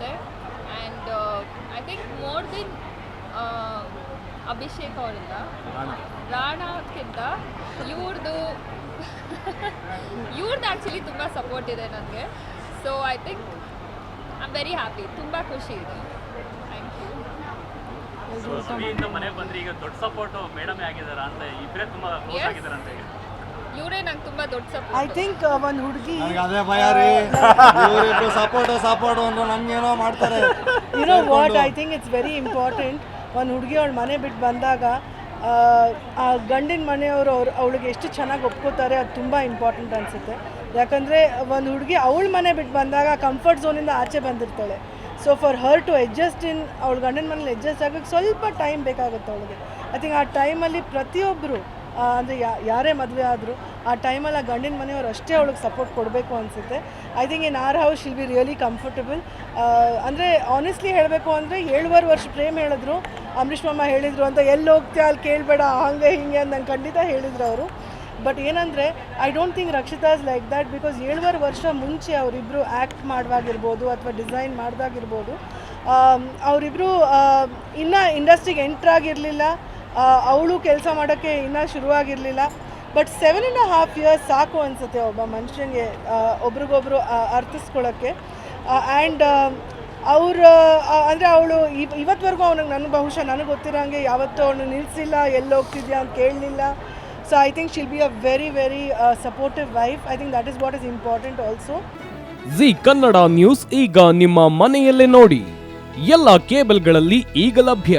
ಇದೆ and I think more then Abhishek ಅವರಿಂದ. ರಾಣಾಕ್ಕಿಂತ ಇವ್ರದ್ದು ಇವ್ರದ್ದು ಆ್ಯಕ್ಚುಲಿ ತುಂಬ ಸಪೋರ್ಟ್ ಇದೆ ನನಗೆ so I think I am very happy ತುಂಬ ಖುಷಿ ಇದೆ. ಥ್ಯಾಂಕ್ ಯು ಸವಿಯಿಂದ ಮನೆಗೆ ಬಂದ್ರೆ ಈಗ ದೊಡ್ಡ ಸಪೋರ್ಟ್ ಮೇಡಮೇ ಆಗಿದಾರ ಅಂತ ಇಬ್ಬರೇ ತುಂಬ ಕ್ಲೋಸ್ ಆಗಿದ್ದಾರೆ ಅಂತ ಈಗ. ಇವರೇ ನಂಗೆ ತುಂಬಾ ದೊಡ್ಡ ಐ ಸಪೋರ್ಟ್ ಥಿಂಕ್ ಒಂದು ಹುಡುಗಿ ನನಗೆ ಅದೇ ಭಯ ರೀ. ಇವರಿಬ್ರು ಸಪೋರ್ಟ್ ಸಪೋರ್ಟ್ ಅಂದ್ರು ನಮ್ಗೇನೋ ಮಾಡ್ತಾರೆ. You know what I think it's very important ಒಂದು ಹುಡುಗಿ ಅವಳ ಮನೆ ಬಿಟ್ಟು ಬಂದಾಗ ಆ, ಆ ಗಂಡಿನ ಮನೆಯವರು ಅವ್ರು ಅವಳಿಗೆ ಎಷ್ಟು ಚೆನ್ನಾಗಿ ಒಪ್ಕೋತಾರೆ ಅದು ತುಂಬ ಇಂಪಾರ್ಟೆಂಟ್ ಅನಿಸುತ್ತೆ. ಯಾಕಂದರೆ ಒಂದು ಹುಡುಗಿ ಅವಳ ಮನೆ ಬಿಟ್ಟು ಬಂದಾಗ ಕಂಫರ್ಟ್ ಝೋನಿಂದ ಆಚೆ ಬಂದಿರ್ತಾಳೆ. So for her to adjust in ಅವಳ ಗಂಡನ ಮನೇಲಿ ಅಡ್ಜಸ್ಟ್ ಆಗೋಕ್ಕೆ ಸ್ವಲ್ಪ ಟೈಮ್ ಬೇಕಾಗುತ್ತೆ ಅವಳಿಗೆ. ಐ ಥಿಂಕ್ ಆ ಟೈಮಲ್ಲಿ ಪ್ರತಿಯೊಬ್ಬರು ಅಂದರೆ ಯಾರೇ ಮದುವೆ ಆದರೂ ಆ ಟೈಮಲ್ಲಿ ಆ ಗಂಡಿನ ಮನೆಯವರು ಅಷ್ಟೇ ಅವಳಿಗೆ ಸಪೋರ್ಟ್ ಕೊಡಬೇಕು ಅನಿಸುತ್ತೆ. I think in our house she'll be really comfortable ಅಂದರೆ ಆನೆಸ್ಟ್ಲಿ ಹೇಳಬೇಕು ಅಂದರೆ ಏಳುವರೆ ವರ್ಷ ಪ್ರೇಮ್ ಹೇಳಿದ್ರು, ಅಂಬರೀಷ್ ಮಾಮ ಹೇಳಿದರು ಅಂತ, ಎಲ್ಲಿ ಹೋಗ್ತೀಯ? ಅಲ್ಲಿ ಕೇಳಬೇಡ, ಹಂಗೆ ಹಿಂಗೆ ಅಂತ ನಂಗೆ ಖಂಡಿತ ಹೇಳಿದ್ರು ಅವರು. ಬಟ್ ಏನಂದರೆ I don't think Rakshita's like that because ಏಳುವರೆ ವರ್ಷ ಮುಂಚೆ ಅವರಿಬ್ಬರು ಆ್ಯಕ್ಟ್ ಮಾಡುವಾಗಿರ್ಬೋದು ಅಥವಾ ಡಿಸೈನ್ ಮಾಡಿದಾಗಿರ್ಬೋದು. ಅವರಿಬ್ಬರು ಇನ್ನೂ ಇಂಡಸ್ಟ್ರಿಗೆ ಎಂಟ್ರಾಗಿರಲಿಲ್ಲ ಅವಳು ಕೆಲಸ ಮಾಡೋಕ್ಕೆ ಇನ್ನೂ ಶುರುವಾಗಿರಲಿಲ್ಲ. But seven and half years ಸಾಕು ಅನಿಸುತ್ತೆ ಒಬ್ಬ ಮನುಷ್ಯನಿಗೆ ಒಬ್ರಿಗೊಬ್ರು ಅರ್ಥಿಸ್ಕೊಳ್ಳೋಕ್ಕೆ ಆ್ಯಂಡ್ ಅವ್ರ ಅಂದರೆ ಅವಳು ಇವತ್ತವರೆಗೂ ಅವನಿಗೆ ನನಗೆ ಬಹುಶಃ ನನಗೆ ಗೊತ್ತಿರೋಂಗೆ ಯಾವತ್ತೂ ಅವನು ನಿಲ್ಲಿಸಿಲ್ಲ ಎಲ್ಲಿ ಹೋಗ್ತಿದ್ಯಾ ಅಂತ ಕೇಳಲಿಲ್ಲ. So I think she'll be a very very supportive wife I think that is what is important also Zee Kannada news ಈಗ ನಿಮ್ಮ ಮನೆಯಲ್ಲೇ ನೋಡಿ. ಎಲ್ಲ ಕೇಬಲ್ಗಳಲ್ಲಿ ಈಗ ಲಭ್ಯ.